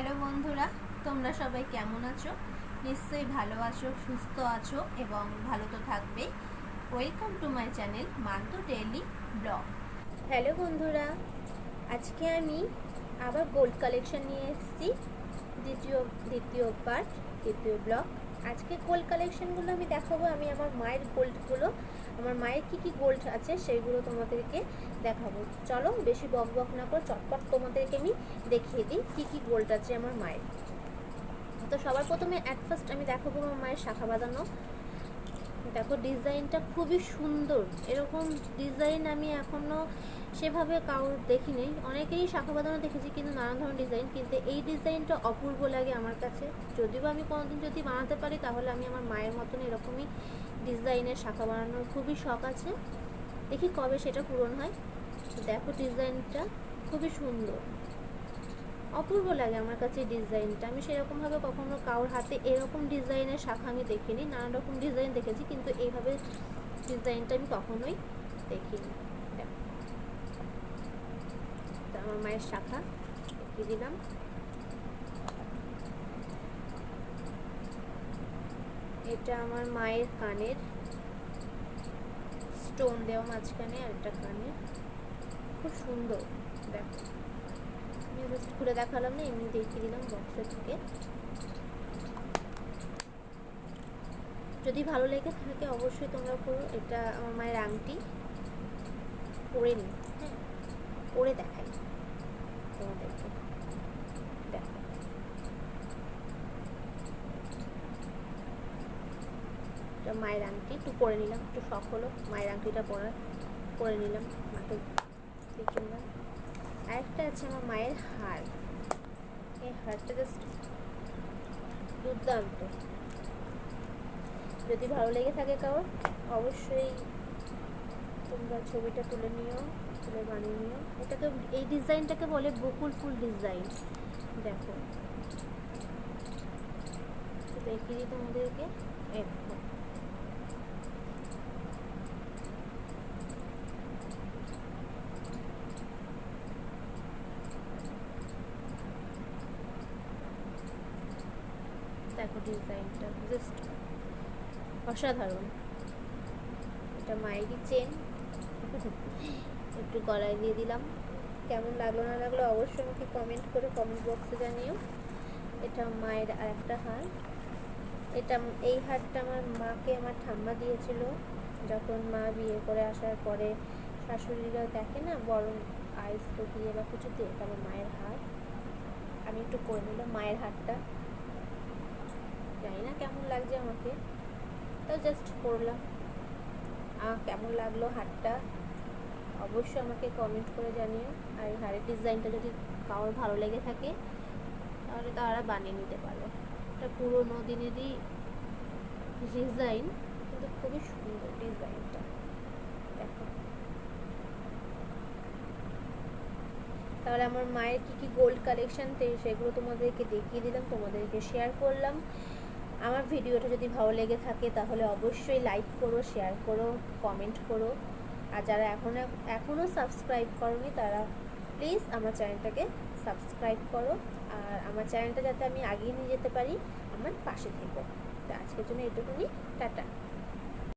Hello বন্ধুরা, তোমরা সবাই কেমন আছো? নিশ্চয়ই ভালো আছো, সুস্থ আছো এবং ভালো তো থাকবে welcome to my channel Mantu daily blog hello বন্ধুরা, আজকে আমি আবার গোল্ড কালেকশন নিয়ে এসেছি। দ্বিতীয় দ্বিতীয় পার্ট দ্বিতীয় ব্লগ আজকে গোল্ড কালেকশনগুলো আমি দেখাবো, আমি আমার মায়ের গোল্ডগুলো আমার মায়ের কি কি গোল্ড আছে সেইগুলো তোমাদেরকে দেখাবো। চলো বেশি বক বক না করে চটপট তোমাদেরকে আমি দেখিয়ে দিই কী কী গোল্ড আছে আমার মায়ের। তো সবার প্রথমে অ্যাট ফার্স্ট আমি দেখাবো আমার মায়ের শাখা বাঁধানো। দেখো, ডিজাইনটা খুবই সুন্দর। এরকম ডিজাইন আমি এখনও সেভাবে কারোর দেখিনি। অনেকেই শাখা বাঁধানো দেখেছি, কিন্তু নানা ধরনের ডিজাইন, কিন্তু এই ডিজাইনটা অপূর্ব লাগে আমার কাছে। যদিও আমি কোনোদিন যদি বানাতে পারি, তাহলে আমি আমার মায়ের মতন এরকমই ডিজাইনের শাখা বানানোর খুবই শখ আছে। দেখি কবে সেটা পূরণ হয়। দেখো, ডিজাইনটা খুবই সুন্দর। অপূর্ব লাগে আমার কাছে ডিজাইনটা। আমি সেরকমভাবে কখনো কারোর হাতে এরকম ডিজাইনের শাখা আমি দেখিনি, নানা রকম ডিজাইন দেখেছি, কিন্তু এইভাবে ডিজাইনটা আমি কখনোই দেখিনি। আমার মায়ের শাখা, দেখিয়ে দিলাম। এটা আমার মায়ের কানের স্টোন দেওয়া মাঝখানে আর একটা কানের। খুব সুন্দর, দেখো। জাস্ট খুলে দেখালাম না, এমনি দেখিয়ে দিলাম বক্সের থেকে। যদি ভালো লেগে থাকে অবশ্যই তোমরা করো, এটা আমার মায়ের আংটি। পরে নি হ্যাঁ পরে দেখাই। তোমাদেরকে মায়ের আংটি, একটু পরে নিলাম, একটু শখ হলো, মায়ের আংটিটা পরার পরে নিলাম, মাকে আরেকটা আছে আমার মায়ের হার। এই হারটা জাস্ট দুর্দান্ত। যদি ভালো লেগে থাকে কারোর, অবশ্যই তোমরা ছবিটা তুলে নিও, তুলে বানিয়ে নিও। এটাকে এই ডিজাইনটাকে বলে বকুল ফুল ডিজাইন। দেখো। তো দেখিয়ে তোমাদেরকে। এই দেখো ডিজাইনটা জাস্ট অসাধারণ। এটা মায়েরই চেন। একটু গলায় দিয়ে দিলাম। কেমন লাগল না লাগল অবশ্যই আমাকে কমেন্ট করে কমেন্ট বক্সে জানিও। এটা মায়ের আর একটা হার। এটা এই হারটা আমার মাকে আমার ঠাম্মা দিয়েছিল। যখন মা বিয়ে করে আসার পরে শাশুড়িরা দেখে না বরং আইস তো দিয়ে বা কিছু দিয়ে এটা আমার মায়ের হার। আমি একটু করে নিলাম মায়ের হারটা। জানি না কেমন লাগছে আমাকে। তো জাস্ট করলাম। আমার কেমন লাগল হারটা? অবশ্যই আমাকে কমেন্ট করে জানিও। আর এই হারের ডিজাইনটা যদি কারোর ভালো লেগে থাকে, তাহলে তারা বানিয়ে নিতে পারো। এটা পুরোনো দিনেরই ডিজাইন কিন্তু খুবই সুন্দর ডিজাইনটা দেখো। তাহলে আমার মায়ের কী কী গোল্ড কালেকশন সেগুলো তোমাদেরকে দেখিয়ে দিলাম, তোমাদেরকে শেয়ার করলাম। আমার ভিডিওটা যদি ভালো লেগে থাকে তাহলে অবশ্যই লাইক করো শেয়ার করো কমেন্ট করো। আর যারা এখনও এখনও সাবস্ক্রাইব করনি তারা প্লিজ আমার চ্যানেলটাকে সাবস্ক্রাইব করো। আর আমার চ্যানেলটা যাতে আমি আগিয়ে নিয়ে যেতে পারি, আমার পাশে থেকো। তো আজকের জন্য এটুকুনি। টাটা।